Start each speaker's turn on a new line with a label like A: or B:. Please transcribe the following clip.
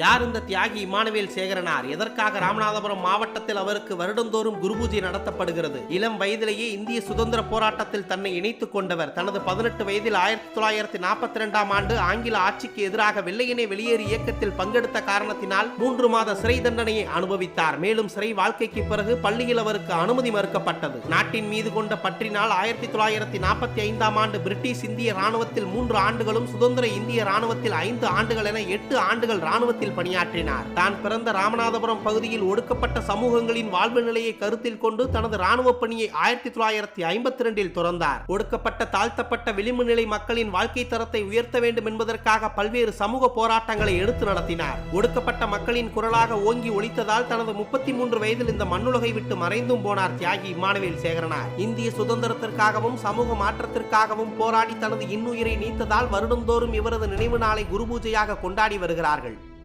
A: யார் இந்த தியாகி இமானுவேல் சேகரனார்? எதற்காக ராமநாதபுரம் மாவட்டத்தில் அவருக்கு வருடந்தோறும் குருபூஜை நடத்தப்படுகிறது? இளம் வயதிலேயே இந்திய சுதந்திர போராட்டத்தில் தன்னை இணைத்துக் கொண்டவர். தனது பதினெட்டு வயதில் ஆயிரத்தி தொள்ளாயிரத்தி நாற்பத்தி இரண்டாம் ஆண்டு ஆங்கில ஆட்சிக்கு எதிராக வெள்ளையனை வெளியேறு இயக்கத்தில் பங்கெடுத்த காரணத்தினால் மூன்று மாத சிறை தண்டனையை அனுபவித்தார். மேலும் சிறை வாழ்க்கைக்கு பிறகு பள்ளியில் அவருக்கு அனுமதி மறுக்கப்பட்டது. நாட்டின் மீது கொண்ட பற்றினால் ஆயிரத்தி தொள்ளாயிரத்தி நாற்பத்தி ஐந்தாம் ஆண்டு பிரிட்டிஷ் இந்திய ராணுவத்தில் மூன்று ஆண்டுகளும் சுதந்திர இந்திய ராணுவத்தில் ஐந்து ஆண்டுகள் என எட்டு ஆண்டுகள் ராணுவத்தில் பணியாற்றினார். தான் பிறந்த ராமநாதபுரம் பகுதியில் ஒடுக்கப்பட்ட சமூகங்களின் வாழ்வு நிலையை கருத்தில் கொண்டு தனது ராணுவ பணியை ஆயிரத்தி தொள்ளாயிரத்தி ஐம்பத்தி இரண்டில் துறந்தார். ஒடுக்கப்பட்ட தாழ்த்தப்பட்ட விளிம்பு நிலை மக்களின் வாழ்க்கை தரத்தை உயர்த்த வேண்டும் என்பதற்காக பல்வேறு சமூக போராட்டங்களை எடுத்து நடத்தினார். ஒடுக்கப்பட்ட மக்களின் குரலாக ஓங்கி ஒழித்ததால் தனது முப்பத்தி மூன்று வயதில் இந்த மண்ணுலகை விட்டு மறைந்தும் போனார் தியாகி இமானுவேல் சேகரனார். இந்திய சுதந்திரத்திற்காகவும் சமூக மாற்றத்திற்காகவும் போராடி தனது இன்னுயிரை நீத்ததால் வருடந்தோறும் இவரது நினைவு நாளை குரு பூஜையாக கொண்டாடி வருகிறார்கள்.